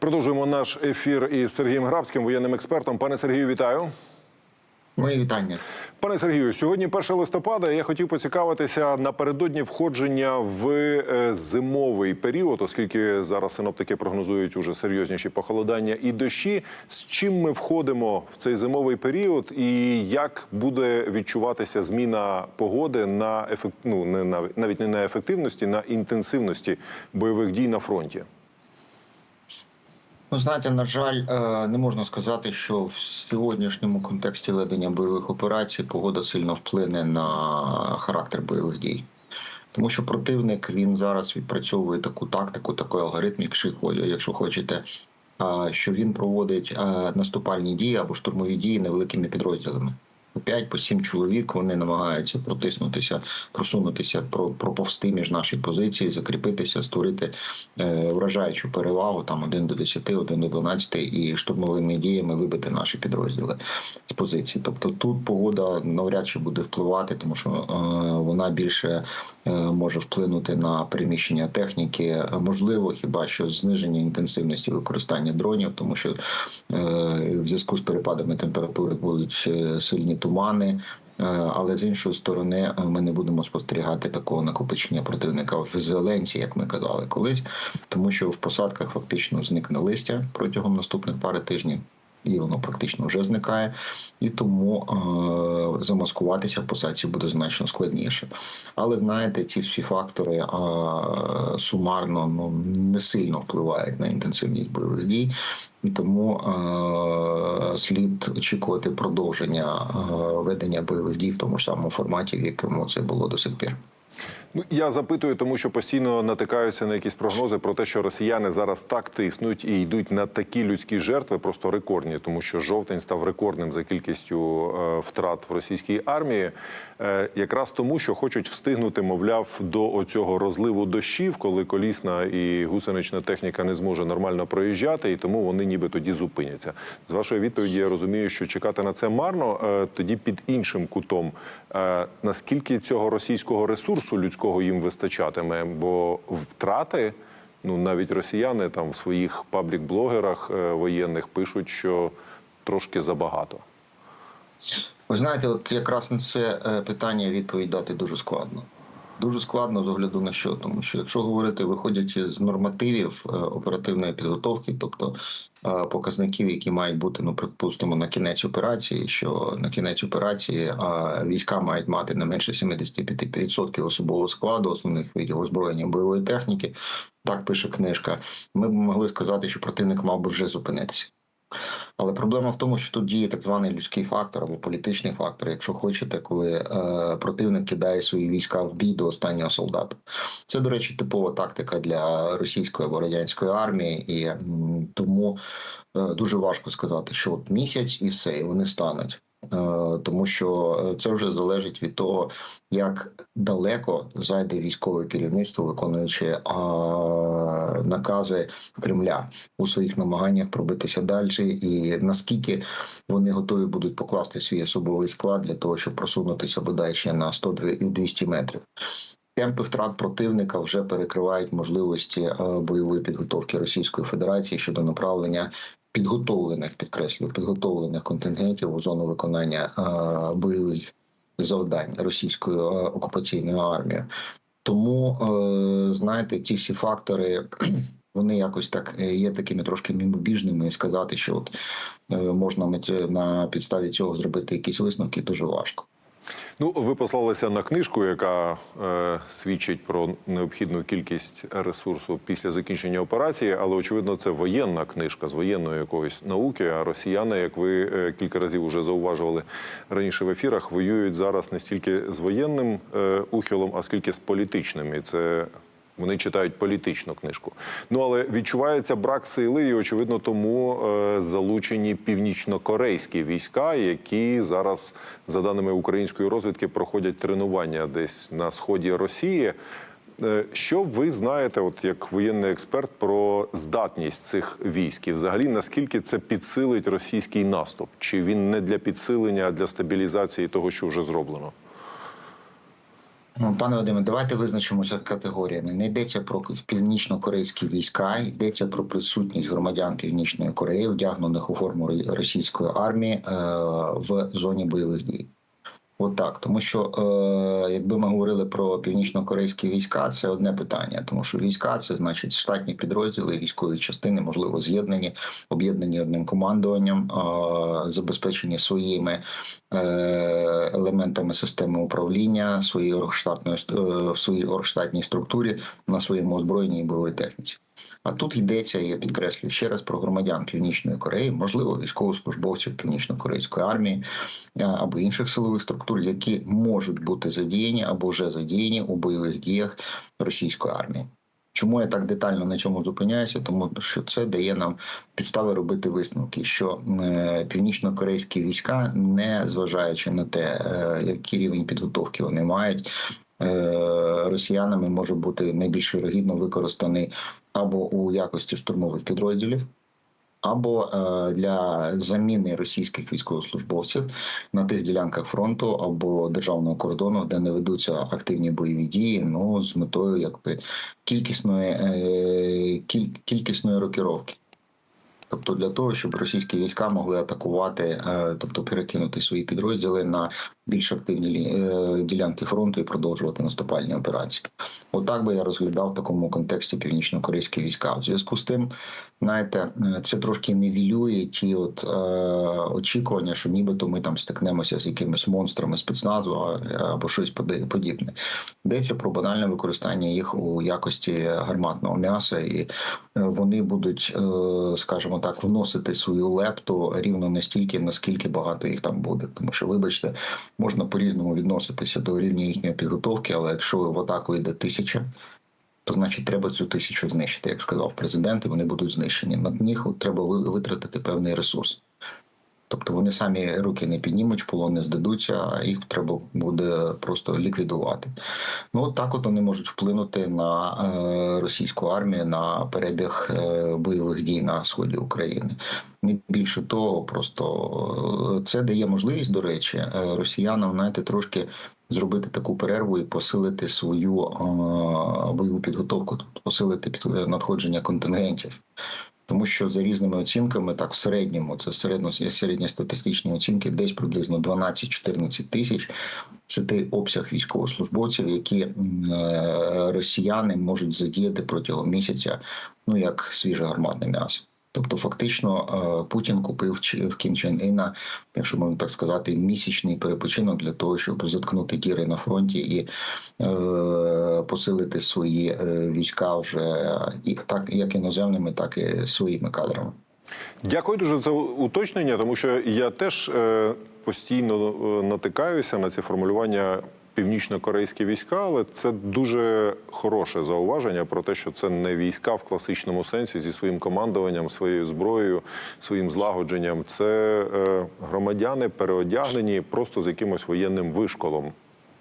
Продовжуємо наш ефір із Сергієм Грабським, воєнним експертом. Пане Сергію, вітаю. Мої вітання. Пане Сергію, сьогодні 1 листопада. Я хотів поцікавитися напередодні входження в е, зимовий період, оскільки зараз синоптики прогнозують уже серйозніші похолодання і дощі. З чим ми входимо в цей зимовий період, і як буде відчуватися зміна погоди на ефект... ну, не на навіть не на ефективності, на інтенсивності бойових дій на фронті? Ну, знаєте, на жаль, е, не можна сказати, що в сьогоднішньому контексті ведення бойових операцій погода сильно вплине на характер бойових дій. Тому що противник він зараз відпрацьовує таку тактику, такий алгоритм, якщо якщо хочете, що він проводить наступальні дії або штурмові дії невеликими підрозділами. По 5 по 7 чоловік вони намагаються протиснутися, просунутися, про- проповсти між наші позиції, закріпитися, створити е, вражаючу перевагу там 1 до 10, 1 до 12 і штурмовими діями вибити наші підрозділи з позиції. Тобто тут погода навряд чи буде впливати, тому що е, вона більше може вплинути на переміщення техніки. Е, Можливо, хіба що зниження інтенсивності використання дронів, тому що е, в зв'язку з перепадами температури будуть е, сильні тумани. Е, Але з іншої сторони, е, ми не будемо спостерігати такого накопичення противника в зеленці, як ми казали колись, тому що в посадках фактично зникне листя протягом наступних пари тижнів. І воно практично вже зникає, і тому е, замаскуватися в посадці буде значно складніше. Але знаєте, ці всі фактори е, сумарно ну не сильно впливають на інтенсивність бойових дій, і тому е, слід очікувати продовження е, ведення бойових дій в тому ж самому форматі, в якому це було до сих пір. Ну я запитую, тому що постійно натикаються на якісь прогнози про те, що росіяни зараз так тиснуть і йдуть на такі людські жертви, просто рекордні, тому що жовтень став рекордним за кількістю е, втрат в російській армії, е, якраз тому, що хочуть встигнути, мовляв, до оцього розливу дощів, коли колісна і гусенична техніка не зможе нормально проїжджати, і тому вони ніби тоді зупиняться. З вашої відповіді я розумію, що чекати на це марно. Е, тоді під іншим кутом, е, наскільки цього російського ресурсу людського їм вистачатиме, бо втрати. Ну навіть росіяни там в своїх паблік-блогерах е, воєнних пишуть, що трошки забагато. Ви знаєте, от якраз на це е, питання відповідь дати дуже складно. Дуже складно з огляду на що, тому що якщо говорити, виходячи з нормативів е, оперативної підготовки, тобто е, показників, які мають бути, ну припустимо, на кінець операції, що на кінець операції е, війська мають мати не менше 75% особового складу, основних видів озброєння бойової техніки. Так пише книжка. Ми б могли сказати, що противник мав би вже зупинитися. Але проблема в тому, що тут діє так званий людський фактор або політичний фактор, якщо хочете, коли е, противник кидає свої війська в бій до останнього солдата. Це, до речі, типова тактика для російської або радянської армії, і тому е, дуже важко сказати, що от місяць і все, і вони стануть. Е, Тому що е, це вже залежить від того, як далеко зайде військове керівництво, виконуючи накази Кремля у своїх намаганнях пробитися далі, і наскільки вони готові будуть покласти свій особовий склад для того, щоб просунутися бодай ще на 100-200 метрів. Темпи втрат противника вже перекривають можливості е, бойової підготовки Російської Федерації щодо направлення підготовлених, підкреслюю, підготовлених контингентів у зону виконання е, бойових завдань російською е, окупаційною армією. Тому е, знаєте, ці всі фактори. Вони якось так є такими трошки мімобіжними, і сказати, що от можна на на підставі цього зробити якісь висновки, дуже важко. Ну, ви послалися на книжку, яка е, свідчить про необхідну кількість ресурсу після закінчення операції, але очевидно, це воєнна книжка з воєнної якоїсь науки. А росіяни, як ви е, кілька разів вже зауважували раніше в ефірах, воюють зараз не стільки з воєнним е, ухилом, а скільки з політичним. І це вони читають політичну книжку. Ну але відчувається брак сили, і очевидно, тому е, залучені північнокорейські війська, які зараз, за даними української розвідки, проходять тренування десь на сході Росії. Е, Що ви знаєте, от як воєнний експерт, про здатність цих військ? І взагалі наскільки це підсилить російський наступ? Чи він не для підсилення, а для стабілізації того, що вже зроблено? Ну, Пане Вадиме, давайте визначимося категоріями. Не йдеться про північно-корейські війська, йдеться про присутність громадян Північної Кореї, вдягнених у форму російської армії е, в зоні бойових дій. От так, тому що е, якби ми говорили про північно-корейські війська, це одне питання, тому що війська це значить штатні підрозділи, військові частини, можливо, з'єднані, об'єднані одним командуванням, е, забезпечені своїми е, елементами системи управління, своєї оргштатної е, в своїй оргштатній структурі на своєму озброєнні і бойовій техніці. А тут йдеться, я підкреслюю ще раз про громадян Північної Кореї, можливо, військовослужбовців Північно-Корейської армії е, або інших силових структур, які можуть бути задіяні або вже задіяні у бойових діях російської армії. Чому я так детально на цьому зупиняюся? Тому що це дає нам підстави робити висновки, що е, північно-корейські війська, не зважаючи на те, е, який рівень підготовки вони мають, е, росіянами може бути найбільш вірогідно використаний або у якості штурмових підрозділів, або е, для заміни російських військовослужбовців на тих ділянках фронту або державного кордону, де не ведуться активні бойові дії, ну з метою якби кількісної е, кількісної рокіровки. Тобто для того, щоб російські війська могли атакувати, е, тобто перекинути свої підрозділи на більш активні ділянки фронту і продовжувати наступальні операції. Отак би я розглядав в такому контексті північно-корейські війська. В зв'язку з тим, знаєте, е, це трошки нівелює ті от е, очікування, що нібито ми там стикнемося з якимись монстрами спецназу або щось подібне. Йдеться про банальне використання їх у якості гарматного м'яса, і е, вони будуть, е, скажімо так, вносити свою лепту рівно настільки, наскільки багато їх там буде. Тому що, вибачте, можна по-різному відноситися до рівня їхньої підготовки, але якщо в атаку йде тисяча, то значить треба цю тисячу знищити, як сказав президент, і вони будуть знищені. На них треба витратити певний ресурс. Тобто вони самі руки не піднімуть, в полон не здадуться, а їх треба буде просто ліквідувати. Ну от так от вони можуть вплинути на е, російську армію на перебіг е, бойових дій на сході України. Не більше того, просто е, це дає можливість, до речі, росіянам знаєте, трошки зробити таку перерву і посилити свою е, бойову підготовку, тобто посилити під надходження контингентів. Тому що за різними оцінками, так в середньому, це середньо середньостатистичні оцінки, десь приблизно 12-14 тисяч. Це той обсяг військовослужбовців, які е, росіяни можуть задіяти протягом місяця, ну як свіже гарматне м'ясо. Тобто, фактично, е, Путін купив в Кім Чен Іна, якщо можна так сказати, місячний перепочинок для того, щоб заткнути діри на фронті і е, посилити свої е, війська вже і так як іноземними, так і своїми кадрами. Дякую дуже за уточнення, тому що я теж постійно натикаюся на ці формулювання північно-корейські війська, але це дуже хороше зауваження про те, що це не війська в класичному сенсі зі своїм командуванням, своєю зброєю, своїм злагодженням. Це е, громадяни переодягнені просто з якимось воєнним вишколом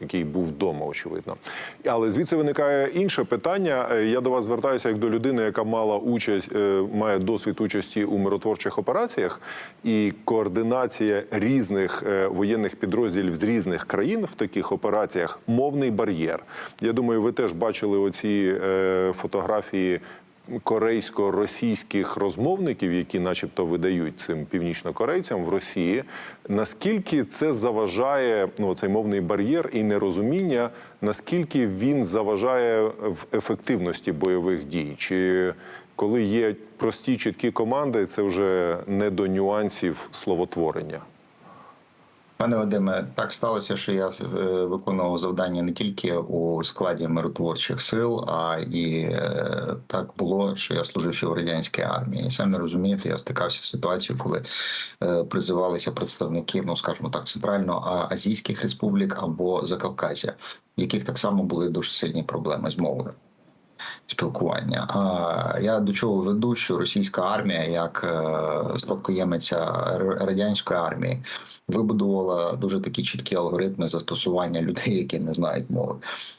який був вдома, очевидно. Але звідси виникає інше питання. Е, Я до вас звертаюся як до людини, яка мала участь, е, має досвід участі у миротворчих операціях, і координація різних е, воєнних підрозділів з різних країн в таких операціях мовний бар'єр. Я думаю, ви теж бачили оці фотографії корейсько-російських розмовників, які, начебто, видають цим північнокорейцям в Росії. Наскільки це заважає ну, цей мовний бар'єр і нерозуміння, наскільки він заважає в ефективності бойових дій? Чи коли є прості чіткі команди, це вже не до нюансів словотворення? Пане Вадиме, так сталося, що я е, виконував завдання не тільки у складі миротворчих сил, а і е, так було, що я служив ще в радянській армії. Самі розумієте, я стикався з ситуацією, коли е, призивалися представники, ну скажімо так, центрально-азійських республік або Закавказя, в яких так само були дуже сильні проблеми з мовою. Спілкування. Я до чого веду, що російська армія, як е, спадкоємиця радянської армії, вибудувала дуже такі чіткі алгоритми застосування людей, які не знають мови.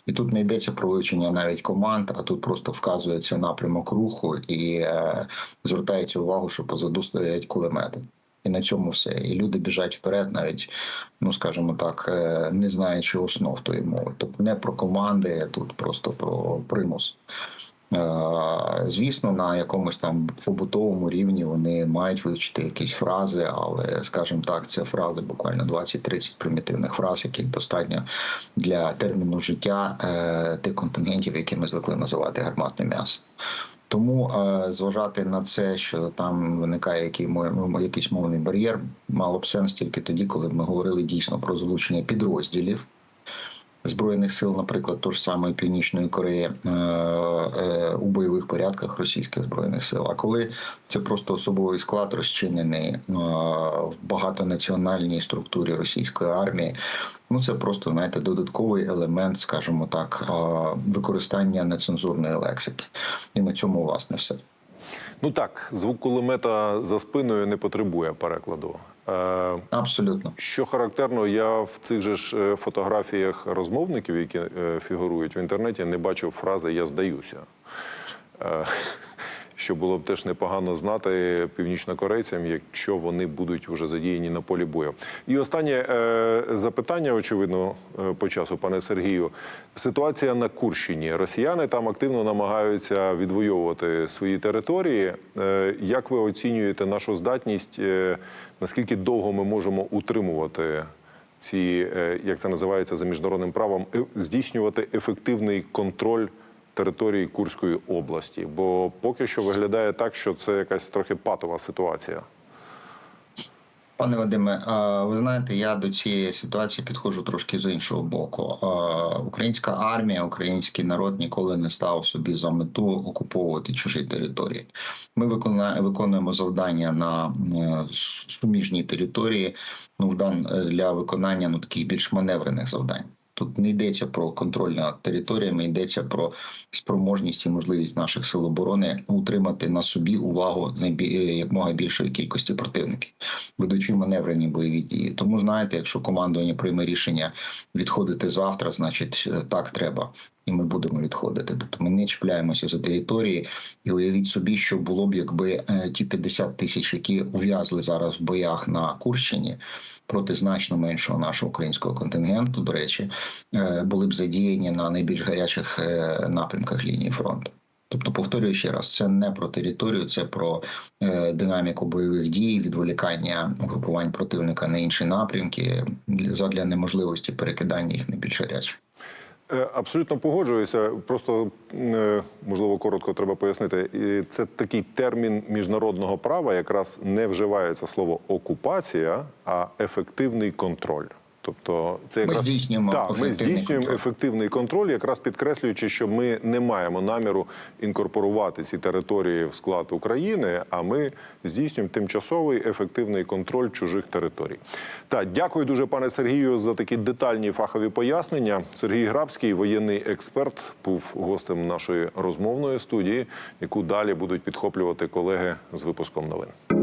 І тут не йдеться про вивчення навіть команд, а тут просто вказується напрямок руху і е, звертається увагу, що позаду стоять кулемети. І на цьому все. І люди біжать вперед, навіть, ну скажімо так, е, не знаючи основ тої мови. Тобто не про команди, тут просто про примус. Е, Звісно, на якомусь там побутовому рівні вони мають вивчити якісь фрази, але, скажімо так, це фрази буквально 20-30 примітивних фраз, яких достатньо для терміну життя е, тих контингентів, які ми звикли називати гарматне м'ясо. Тому е, зважати на це, що там виникає який, якийсь мовний бар'єр, мало б сенс тільки тоді, коли ми говорили дійсно про залучення підрозділів збройних сил, наприклад, тож самої Північної Кореї е, е, у бойових порядках російських збройних сил. А коли це просто особовий склад розчинений е, в багатонаціональній структурі російської армії, ну це просто знаєте додатковий елемент, скажімо так, використання нецензурної лексики, і на цьому власне все. Ну так, звук кулемета за спиною не потребує перекладу. Е, Абсолютно. Що характерно, я в цих же ж е, фотографіях розмовників, які е, фігурують в інтернеті, не бачив фрази Я здаюся. Що було б теж непогано знати північнокорейцям, якщо вони будуть вже задіяні на полі бою. І останнє е, запитання, очевидно, е, по часу, пане Сергію. Ситуація на Курщині. Росіяни там активно намагаються відвоювати свої території. Е, Як ви оцінюєте нашу здатність? Наскільки довго ми можемо утримувати ці, як це називається за міжнародним правом, здійснювати ефективний контроль території Курської області? Бо поки що виглядає так, що це якась трохи патова ситуація. Пане Вадиме, ви знаєте, я до цієї ситуації підходжу трошки з іншого боку. Українська армія, український народ ніколи не став собі за мету окуповувати чужі території. Ми виконуємо завдання на е, суміжній території. Ну, для виконання ну таких більш маневрених завдань. Тут не йдеться про контроль над територіями, йдеться про спроможність і можливість наших сил оборони утримати на собі увагу е, якмога більшої кількості противників, ведучи маневрені бойові дії. Тому знаєте, якщо командування прийме рішення відходити завтра, значить е, так треба. І ми будемо відходити. Тобто ми не чіпляємося за території, і уявіть собі, що було б, якби е, ті 50 тисяч, які ув'язли зараз в боях на Курщині проти значно меншого нашого українського контингенту, до речі, е, були б задіяні на найбільш гарячих е, напрямках лінії фронту. Тобто, повторюю ще раз, це не про територію, це про е, динаміку бойових дій, відволікання угрупувань противника на інші напрямки для- задля неможливості перекидання їх на більш гарячі. Е, Абсолютно погоджуюся. Просто е, можливо коротко треба пояснити. Це такий термін міжнародного права, якраз не вживається слово окупація, а ефективний контроль. Тобто, це Ми якраз здійснюємо так, ми здійснюємо контроль. ефективний контроль, якраз підкреслюючи, що ми не маємо наміру інкорпорувати ці території в склад України, а ми здійснюємо тимчасовий ефективний контроль чужих територій. Так, дякую дуже, пане Сергію, за такі детальні фахові пояснення. Сергій Грабський, воєнний експерт, був гостем нашої розмовної студії, яку далі будуть підхоплювати колеги з випуском новин.